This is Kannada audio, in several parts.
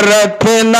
ತಾಮರತಿನ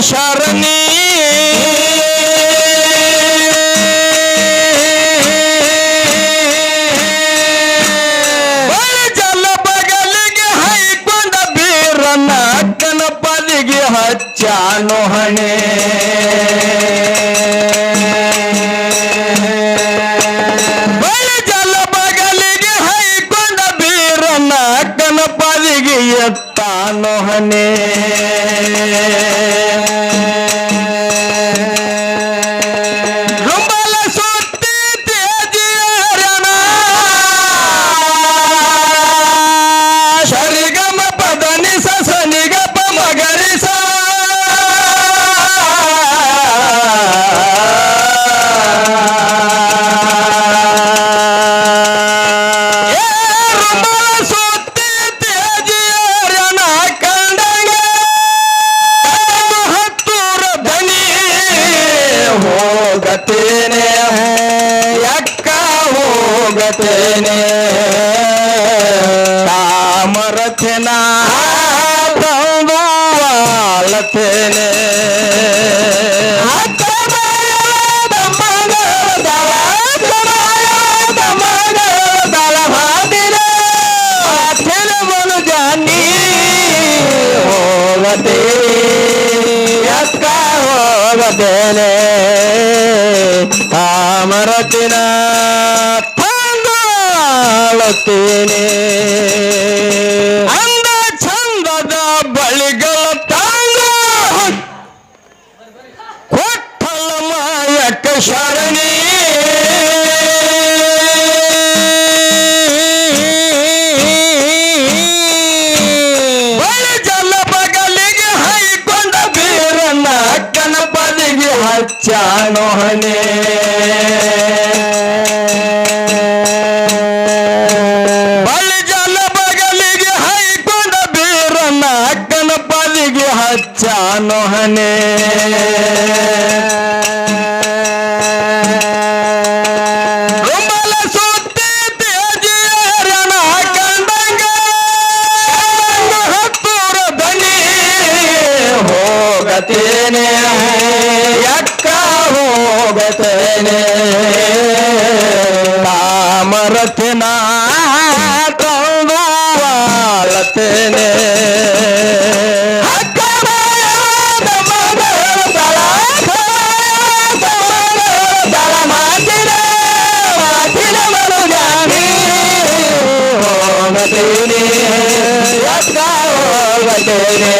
ಶರಣಿ. ಹೋಗತೇನೆ ಅಕ್ಕ ಹೋಗತೇನೆ ಆ ತಂಗಾಳುತ್ತೇನೆ Amen. ಹೋಗತೇನೆ ಯಕ್ಕ ಹೋಗತೇನೆ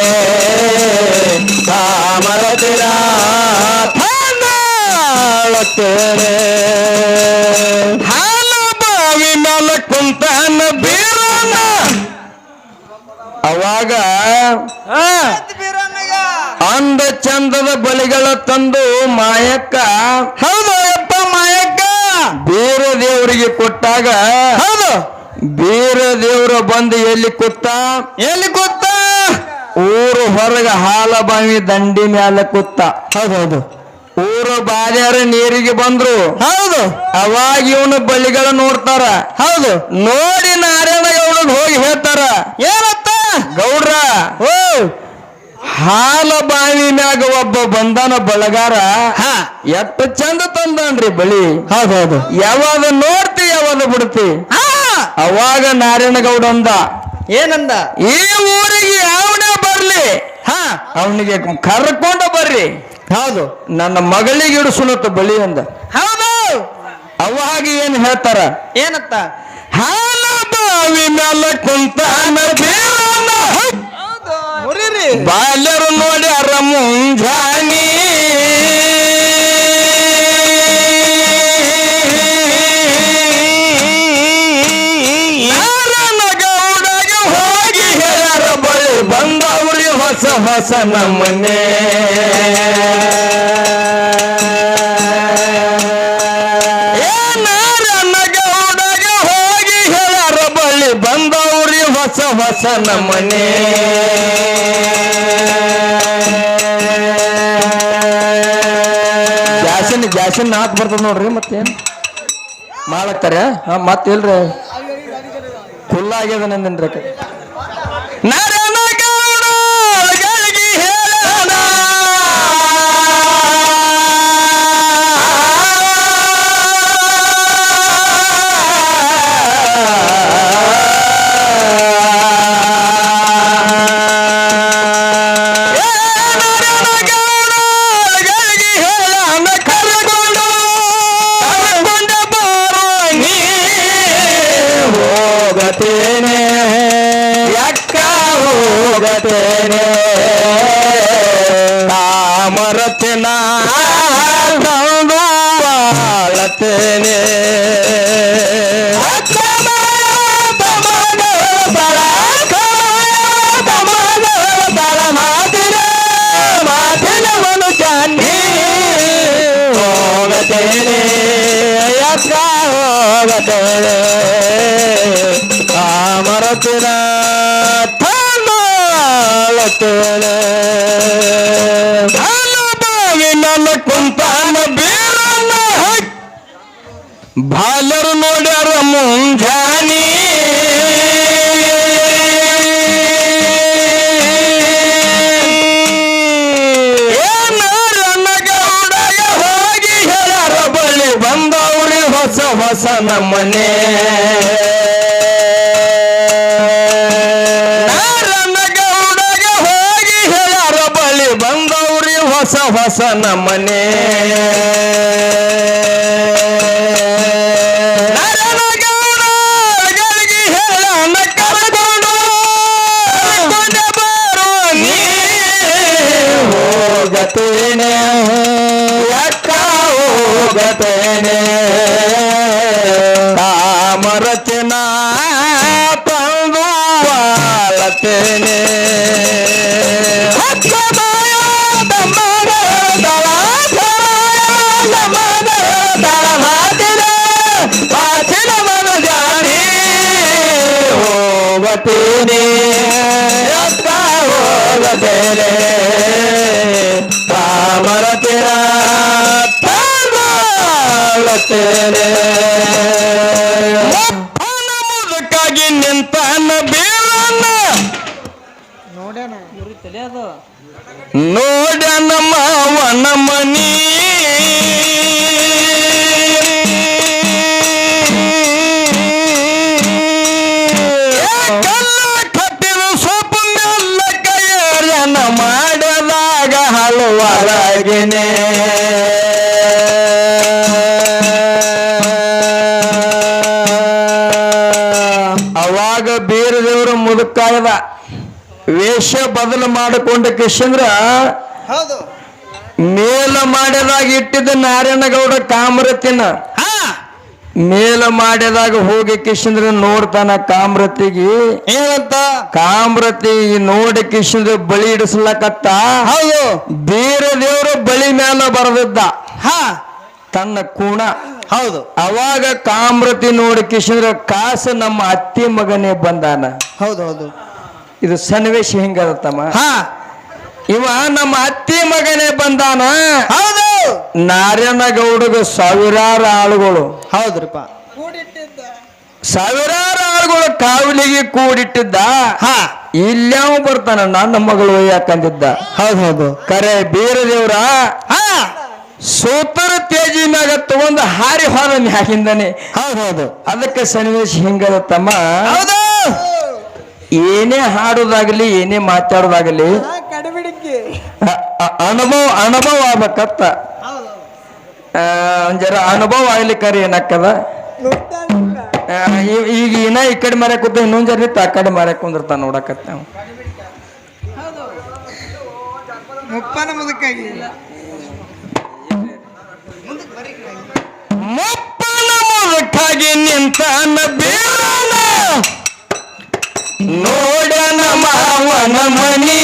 ತಾಮರತಿನ ತಾಳತ್ತೇನೆ ಹಾಲು ಬಾವಿ ಮೇಲೆ ಕುಂತಾನ ಬೀರನ ಅವಾಗ ಅಂದ ಚಂದದ ಬಲಿಗಳ ತಂದು ಮಾಯಕ್ಕ ಹೌದು ಅಪ್ಪ ಮಾಯಕ್ಕ. ಬೇರೆ ದೇವರಿಗೆ ಕೊಟ್ಟಾಗ ಹೌದು. ಬೀರ ದೇವರು ಬಂದು ಎಲ್ಲಿ ಕೂತ? ಎಲ್ಲಿ ಕೂತ? ಊರು ಹೊರಗ ಹಾಲ ಬಾವಿ ದಂಡಿ ಮ್ಯಾಲ ಕೂತ. ಹೌದೌದು. ಊರು ಬಾಲ್ಯಾರ ನೀರಿಗೆ ಬಂದ್ರು. ಹೌದು. ಅವಾಗ ಇವನು ಬಲಿಗಳ ನೋಡ್ತಾರ. ಹೌದು. ನೋಡಿ ನಾರಾಯಣ ಗೌಡ ಹೋಗಿ ಹೇಳ್ತಾರ. ಏನತ್ತ? ಗೌಡ್ರ ಓ. ಹಾಲ ಬಾವಿ ಮ್ಯಾಗ ಒಬ್ಬ ಬಂದಾನ ಬಳಗಾರ. ಎಷ್ಟು ಚಂದ ತಂದನ್ರಿ ಬಳಿ ಹೌದೌದು. ಯಾವಾಗ ನೋಡ್ತಿ ಯಾವಾಗ ಬಿಡ್ತಿ? ಅವಾಗ ನಾರಾಯಣಗೌಡ ಅಂದ ಏನಂದ? ಈ ಊರಿಗೆ ಯಾವನೇ ಬರ್ಲಿ? ಹಾ. ಅವನಿಗೆ ಕರ್ಕೊಂಡು ಬರ್ರಿ. ಹೌದು. ನನ್ನ ಮಗಳಿಗೆ ಇಡಿಸುನತ್ತ ಬಳಿ ಅಂದ. ಹೌದು. ಅವಾಗ ಏನ್ ಹೇಳ್ತಾರ? ಏನತ್ತ ಹಾಲ ಬಾವಿ ಬಾಲ್ಯರು ನೋಡ್ಯಾರ ಮುಂಜಾನಿ ಹೊಸ ನಮ್ಮನೆ ಏ ನಾರಾಯಣ ಗೌಡಗೆ ಹೋಗಿ ಹೇಳ್ಯಾರ ಬಳಿ ಬಂದವ್ರಿ ಹೊಸ ಹೊಸ ನಮನೆ ಗ್ಯಾಸಿನ ಗ್ಯಾಸಿನ ನಾಕ್ ಬರ್ತದ ನೋಡ್ರಿ ಮತ್ತೇನು? ಮಾಡಾಕ್ತಾರೆ ಮತ್ತೆ ಮತ್ತಿಲ್ರಿ ಫುಲ್ ಆಗ್ಯದ ನಂದೇನ್ರಿ ನಾರಾಯಣಗೌಡ ಹೋಗತೇನೆ ಕಾಮರತಿನ ತಾಳತೇನೆ ಬಾವಿ ನನ್ನ ಕುಂತಾನ ಬೀರನ್ನ ಬಾಲರು ನೋಡ್ಯಾರ ಮುಂಜಾನಿ ಹೊಸ ನಮ್ಮನೆ. ಗೌಡಗ ಹೋಗಿ ಹೇಳಾರ ಬಳಿ ಬಂದವ್ರಿ ಹೊಸ ಹೊಸ ನಮ್ಮನೆ. ತಾಳತೇನೆ ಮುದುಕಾಗಿ ನಿಂತಾನ ಬೀಳನ್ನ. ನೋಡ್ಯಾನ? ಮಾವನ ಮನಿ ಮುದುಕಾಯದ ವೇಷ ಬದಲು ಮಾಡಿಕೊಂಡ ಕಿಶಂದ್ರ ಮೇಲ ಮಾಡಿದಾಗ ಇಟ್ಟಿದ್ದ ನಾರಾಯಣಗೌಡ ಕಾಮರತಿನ. ಮೇಲ ಮಾಡಿದಾಗ ಹೋಗಿ ಕಿಶಂದ್ರ ನೋಡ್ತಾನ ಕಾಮ್ರತಿಗೆ. ಏನಂತ? ಕಾಮ್ರತಿ ನೋಡಿ ಕಿಶಂದ್ರ ಬಳಿ ಇಡಿಸ್ಲಕತ್ತ. ಹೌದು. ಬೇರೆ ದೇವರು ಬಳಿ ಮೇಲ ಬರೆದಿದ್ದ. ಹಾ. ತನ್ನ ಕುಣ. ಹೌದು. ಅವಾಗ ಕಾಮೃತಿ ನೋಡಿ ಕಿಶನ್ರ ಕಾಸು ನಮ್ಮ ಅತ್ತಿ ಮಗನೇ ಬಂದಾನ. ಹೌದು ಹೌದು. ಇದು ಸನ್ನಿವೇಶ ಹಿಂಗದತ್ತಮ್ಮ ಹಾ. ಇವ ನಮ್ಮ ಅತ್ತಿ ಮಗನೇ ಬಂದಾನ. ಹೌದು. ನಾರಾಯಣಗೌಡಗ ಸಾವಿರಾರು ಆಳುಗಳು. ಹೌದ್ರಿಪ್ಪ. ಸಾವಿರಾರು ಆಳುಗಳು ಕಾವಲಿಗೆ ಕೂಡಿಟ್ಟಿದ್ದ. ಹಾ. ಇಲ್ಯಾವ ಬರ್ತಾನ ನನ್ನ ಮಗಳು ಯಾಕಂದಿದ್ದ. ಹೌದು ಹೌದು. ಕರೆ ಬೇರೆ ದೇವ್ರ ಹಾ ಸೋತರ ತೇಜಿ ಮ್ಯಾಗ ತಗೊಂಡ್ ಹಾರಿ ಹೋದ ಮ್ಯಾಗಿಂದನೆ. ಹೌದು ಹೌದು ಅದಕ್ಕೆ ಸನ್ನಿವೇಶ ಹಿಂಗದ ತಮ್ಮ ಹೌದು. ಏನೇ ಹಾಡೋದಾಗಲಿ ಏನೇ ಮಾತಾಡೋದಾಗಲಿ ಅನುಭವ ಅನುಭವ ಆಗ್ಬೇಕತ್ತ. ಜರ ಅನುಭವ ಆಗ್ಲಿಕ್ಕರಿ ಏನಕ್ಕದ? ಈಗ ಏನ ಈ ಕಡೆ ಮರ ಕೂತ ಇನ್ನೊಂದ್ ಜರ ನಿಂತ ಆ ಕಡೆ ಮರ ಕುಂದಿರ್ತಾನ ನೋಡಕತ್ತ ನಾವು. ಮುಪ್ಪನ ಮುಪ್ಪನ ಮುಟ್ಟಾಗಿ ನಿಂತಾನ ಬೀರನ ನೋಡನ ಮಾವನ ಮನಿ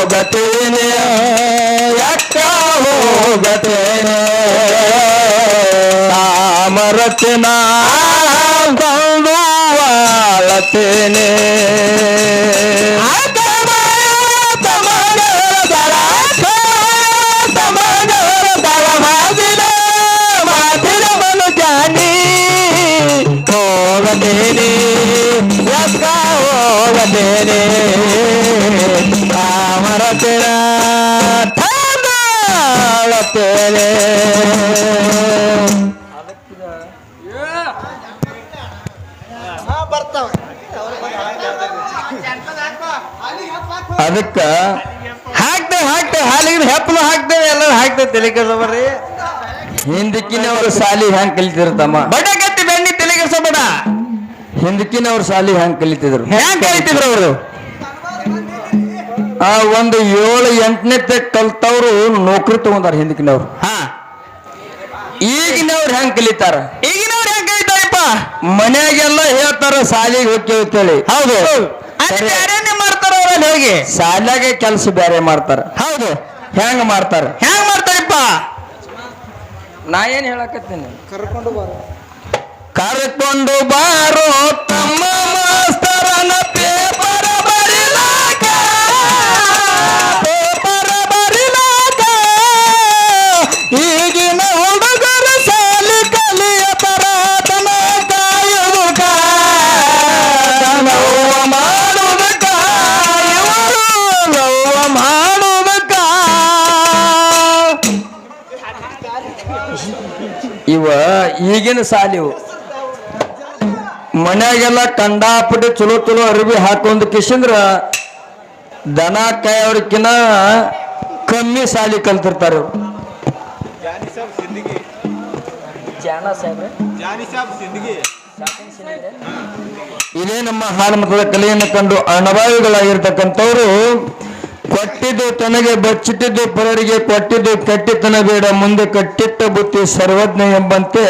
ಹೋಗತೇನೆ ಯಾಕ ಹೋಗತೇನೆ? ತಾಮರತಿನ ಬಂದು ವಾಳತೇನೆ. ಅದಕ್ಕ ಹಾಕ್ತೇವೆ ಹಾಕ್ತೇವೆ ಹಾಲಿಗೆ ಹೆಪ್ಪಲು ಹಾಕ್ತೇವೆ ಎಲ್ಲ ಹಾಕ್ತೇವೆ ತಲೆ ಬರ್ರಿ ಹಿಂದಕ್ಕಿನವ್ರು ಸಾಲಿ ಹೆಂಗ್ ಕಲಿತಿರ್ತಮ್ಮ ಬಡಗತ್ತಿ ಬೆಣ್ಣಿ ತಲೆ ಬೇಡ ಹಿಂದಕ್ಕಿನವ್ರು ಸಾಲಿ ಹ್ಯಾಂಗ್ ಕಲಿತಿದ್ರು? ಹ್ಯಾಂಗ್ ಕಲಿತಿದ್ರು ಅವರು? ಆ ಒಂದು ಏಳು ಎಂಟನೇ ಕಲ್ತವ್ರು ನೌಕರಿ ತಗೊಂಡಾರ ಹಿಂದಕ್ಕಿನವ್ರು. ಹಾ. ಈಗಿನವ್ರು ಹೆಂಗ್ ಕಲಿತಾರ? ಈಗಿನವ್ರು ಹೆಂಗ್ ಕಲಿತಾರಪ್ಪ? ಮನೆಯಾಗೆಲ್ಲ ಹೇಳ್ತಾರ ಸಾಲಿಗೆ ಹೋಗಿ ಹೌದು. ಅವ್ರಲ್ಲಿ ಹೋಗಿ. ಶಾಲ್ಯಾಗ ಕೆಲಸ ಬೇರೆ ಮಾಡ್ತಾರ. ಹೌದು. ಹೆಂಗ್ ಮಾಡ್ತಾರ? ಹೆಂಗ್ ಮಾಡ್ತಾರಪ್ಪ? ನಾ ಏನ್ ಹೇಳಕತ್ತೀನಿ? ಕರ್ಕೊಂಡು ಬಾರೋ ಕರ್ಕೊಂಡು ಬಾರೋ ತಮ್ಮ ಮಾಸ್ತರನ ಈಗಿನ ಸಾಲಿವು ಮನ್ಯಾಗೆಲ್ಲ ಕಂಡಾಪಟ್ಟಿ ಚಲೋ ಚಲೋ ಅರಿವಿ ಹಾಕೊಂಡು ಕಿಶಂದ್ರ ದನ ಕಾಯೋರ್ಕಿನ ಕಮ್ಮಿ ಸಾಲಿ ಕಲ್ತಿರ್ತಾರ. ಇದೇ ನಮ್ಮ ಹಾಲಮತದ ಕಲೆಯನ್ನು ಕಂಡು ಅಣಭಾವಿಗಳಾಗಿರ್ತಕ್ಕಂಥವ್ರು ಕೊಟ್ಟಿದ್ದು ತನಗೆ ಬಚ್ಚಿಟ್ಟಿದ್ದು ಪರರಿಗೆ ಕೊಟ್ಟಿದ್ದು ಕಟ್ಟಿತನ ಬೇಡ, ಮುಂದೆ ಕಟ್ಟಿಟ್ಟ ಬುತ್ತಿ ಸರ್ವಜ್ಞ ಎಂಬಂತೆ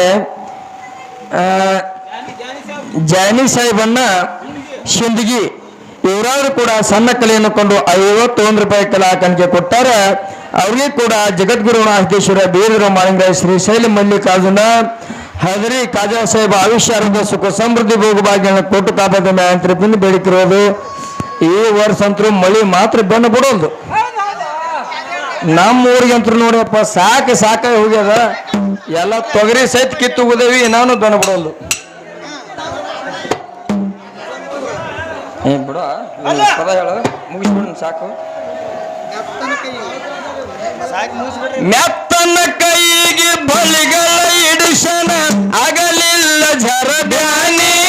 ಜಾನಿ ಸಾಹೇಬನ್ನ ಶಿಂದಗಿ ಇವರಾದ್ರು ಕೂಡ ಸಣ್ಣ ಕಲೆಯನ್ನು ಕೊಂಡು ಐವತ್ತೊಂದು ರೂಪಾಯಿ ಕಲಾಕನಿಗೆ ಕೊಟ್ಟಾರ ಅವ್ರಿಗೆ ಕೂಡ ಜಗದ್ಗುರು ಮಹಾದೇಶ್ವರ ಬೀರರು ಮಾಳಿಂಗರಾಯ ಶ್ರೀಶೈಲ ಮಲ್ಲಿಕಾರ್ಜುನ, ಹದರಿ ಕಾಜಾ ಸಾಹೇಬ ಆವಿಷ್ಕಾರದ ಸುಖ ಸಮೃದ್ಧಿ ಭೋಗಭಾಗ್ಯನ ಕೊಟ್ಟು ಕಾಪಾದ ಮ್ಯಾಂತ್ರಿಪಿಂದ ಬೇಡಿಕಿರೋದು. ಈ ವರ್ಷ ಅಂತೂ ಮಳಿ ಮಾತ್ರ ಬೆನ್ನು ಬಿಡೋದು ನಮ್ಮ ಊರಿಗಂತೂ ನೋಡಿಯಪ್ಪ, ಸಾಕು ಸಾಕಾಗಿ ಹೋಗ್ಯದ. ಎಲ್ಲ ತೊಗರಿ ಸಹಿತ ಕಿತ್ತು ಹೋದೇವಿ ನಾನು ದನ ಬಿಡೋದು ಬಿಡ ಪದ ಹೇಳು ಮುಗಿಸ್ಬಿಡು ಸಾಕು. ಮೆತ್ತನ ಕೈಗೆ ಬಲಿಗಳ ಇಡಿಸನ ಆಗಲಿಲ್ಲ ಜರಬ್ಯಾನಿ. ಬಳಿಯ